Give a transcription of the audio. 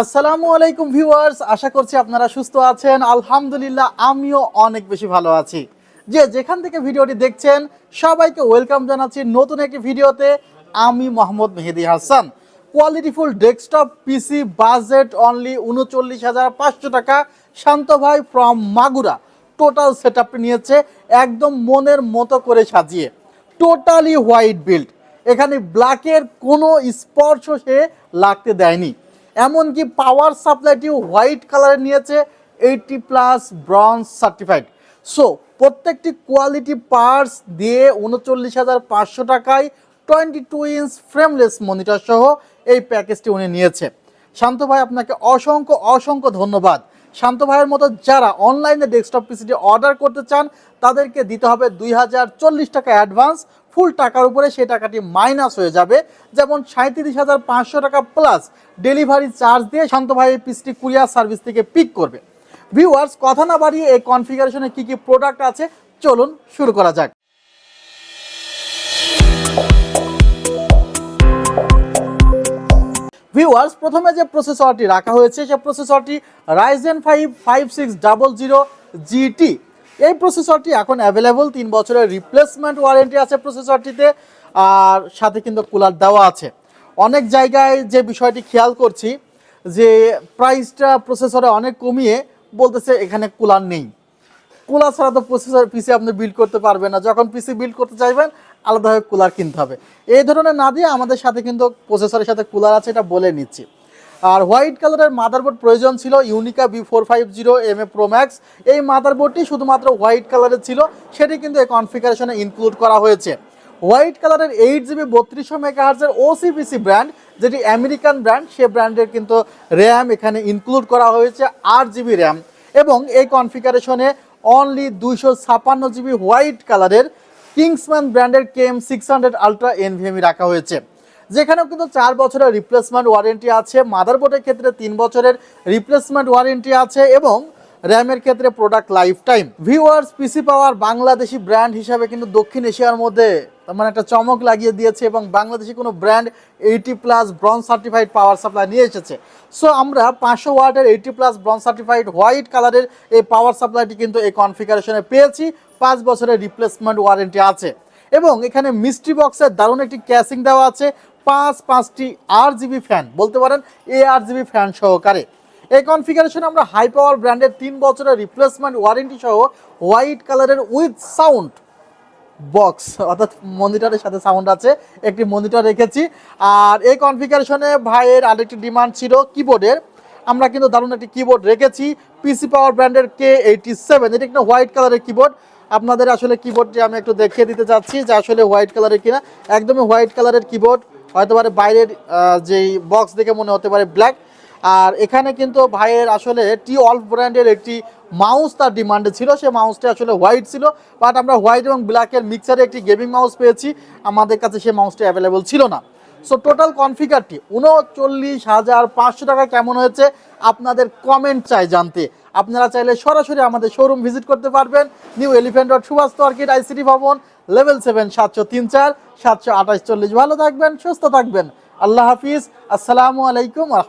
আসসালামু আলাইকুম ভিউয়ার্স, আশা করছি আপনারা সুস্থ আছেন। আলহামদুলিল্লাহ, আমিও অনেক বেশি ভালো আছি। যে যেখান থেকে ভিডিওটি দেখছেন, সবাইকে ওয়েলকাম জানাচ্ছি নতুন একটি ভিডিওতে। আমি মোহাম্মদ মেহেদি হাসান। কোয়ালিটিফুল ডেস্কটপ, পিসি, বাজেট অনলি উনচল্লিশ হাজার পাঁচশো টাকা। শান্ত ভাই ফ্রম মাগুরা। টোটাল সেট নিয়েছে, একদম মনের মতো করে সাজিয়ে। টোটালি হোয়াইট বিল্ড এখানে ব্ল্যাকের কোনো স্পর্শ সে লাগতে দেয়নি। এমনকি পাওয়ার সাপ্লাইটিও হোয়াইট কালারে নিয়েছে eighty plus bronze certified so প্রত্যেকটি কোয়ালিটি পার্টস দিয়ে উনচল্লিশ হাজার পাঁচশো টাকায় twenty two inch frameless monitor সহ এই প্যাকেজটি উনি নিয়েছে। শান্ত ভাই, আপনাকে অসংখ্য অসংখ্য ধন্যবাদ। শান্ত ভাইয়ের মতো যারা অনলাইনে ডেস্কটপ পিসিটি অর্ডার করতে চান, তাদেরকে দিতে হবে দুই হাজার চল্লিশ টাকা অ্যাডভান্স ফুল টাকার উপরে সেই টাকাটি মাইনাস হয়ে যাবে। যেমন সাঁত্রিশ হাজার পাঁচশো টাকা প্লাস ডেলিভারি চার্জ দিয়ে শান্ত ভাই পিসটি কুরিয়ার সার্ভিস থেকে পিক করবে। ভিউয়ার্স কথা না বাড়িয়ে এই কনফিগারেশনে কী কী প্রোডাক্ট আছে, চলুন শুরু করা যাক। ভিউয়ার্স প্রথমে যে প্রসেসরটি রাখা হয়েছে, সে প্রসেসরটি Ryzen five five six double zero GT এই প্রসেসরটি এখন অ্যাভেলেবল তিন বছরের রিপ্লেসমেন্ট ওয়ারেন্টি আছে প্রসেসরটিতে আর সাথে কিন্তু কুলার দেওয়া আছে। অনেক জায়গায় যে বিষয়টি খেয়াল করছি, যে প্রাইসটা প্রসেসরে অনেক কমিয়ে বলতেছে এখানে কুলার নেই। কুলার ছাড়া তো প্রসেসর পিসি আপনি বিল্ড করতে পারবেন না। যখন পিসি বিল্ড করতে চাইবেন, আলাদাভাবে কুলার কিনতে হবে। এই ধরনের না দিয়ে আমাদের সাথে কিন্তু প্রসেসরের সাথে কুলার আছে এটা বলে নিচ্ছি। আর হোয়াইট কালারের মাদারবোর্ড প্রয়োজন ছিল Unika B four five zero M A pro max এই মাদারবোর্ডটি শুধুমাত্র হোয়াইট কালারের ছিল, সেটি কিন্তু এই কনফিগারেশনে ইনক্লুড করা হয়েছে। হোয়াইট কালারের এইট জিবি বত্রিশশো মেগাহার্জের ওসিবিসি ব্র্যান্ড যেটি আমেরিকান ব্র্যান্ড সে ব্র্যান্ডের কিন্তু র্যাম এখানে ইনক্লুড করা হয়েছে আট জিবি র্যাম এবং এই কনফিগারেশনে অনলি দুইশো ছাপান্ন জিবি হোয়াইট কালারের কিংসম্যান ব্র্যান্ডের KM six hundred ultra NVMe রাখা হয়েছে। যেখানেও কিন্তু চার বছরের রিপ্লেসমেন্ট ওয়ারেন্টি আছে মাদারবোর্ডের ক্ষেত্রে তিন বছরের রিপ্লেসমেন্ট ওয়ারেন্টি আছে এবং র্যামের ক্ষেত্রে product lifetime viewers PC power Bangladeshi brand হিসাবে কিন্তু দক্ষিণ এশিয়ার মধ্যে মানে একটা চমক লাগিয়ে দিয়েছে এবং বাংলাদেশি কোনো brand eighty plus bronze certified power supply নিয়ে এসেছে। সো আমরা পাঁচশো ওয়াটের eighty plus bronze certified white কালারের এই পাওয়ার সাপ্লাইটি কিন্তু এই কনফিগারেশনে পেয়েছি। পাঁচ বছরের রিপ্লেসমেন্ট ওয়ারেন্টি আছে। এবং এখানে মিস্ট্রি বক্সের দারুণ একটি ক্যাসিং দেওয়া আছে। পাঁচ, পাঁচটি আর জিবি ফ্যান, বলতে পারেন এ আর জিবি ফ্যান সহকারে। এই কনফিগারেশনে আমরা হাই পাওয়ার ব্র্যান্ডের তিন বছরের রিপ্লেসমেন্ট ওয়ারেন্টি সহ হোয়াইট কালারের উইথ সাউন্ড বক্স অর্থাৎ মনিটরের সাথে সাউন্ড আছে, একটি মনিটর রেখেছি। আর এই কনফিগারেশনে ভাইয়ের আরেকটি ডিমান্ড ছিল কিবোর্ডের আমরা কিন্তু দারুণ একটি কিবোর্ড রেখেছি পিসি পাওয়ার ব্র্যান্ডের কে এইটি সেভেন এটা একটা হোয়াইট কালারের কিবোর্ড আপনাদের আসলে কিবোর্ডটি আমি একটু দেখিয়ে দিতে চাচ্ছি যে আসলে হোয়াইট কালারের কিনা, একদমই হোয়াইট কালারের কিবোর্ড হয়তো পারে বাইরের যেই বক্স দেখে মনে হতে পারে ব্ল্যাক আর এখানে কিন্তু ভাইয়ের আসলে টি অল্ফ ব্র্যান্ডের একটি মাউস তার ডিমান্ডে ছিল। সে মাউসটি আসলে হোয়াইট ছিল। বাট আমরা হোয়াইট এবং ব্ল্যাকের মিক্সারে একটি গেমিং মাউস পেয়েছি। আমাদের কাছে সে মাউসটি অ্যাভেলেবল ছিল না। সো টোটাল কনফিগারটি উনচল্লিশ হাজার পাঁচশো টাকা কেমন হয়েছে? আপনাদের কমেন্ট চাই জানতে। আপনারা চাইলে সরাসরি আমাদের শোরুম ভিজিট করতে পারবেন। New Elephant Road Subhash market ICT ভবন লেভেল সেভেন সাতশো তিন চার, সাতশো আঠাশ চল্লিশ। ভালো থাকবেন, সুস্থ থাকবেন। আল্লাহ হাফিজ। আসসালামু আলাইকুম রহমত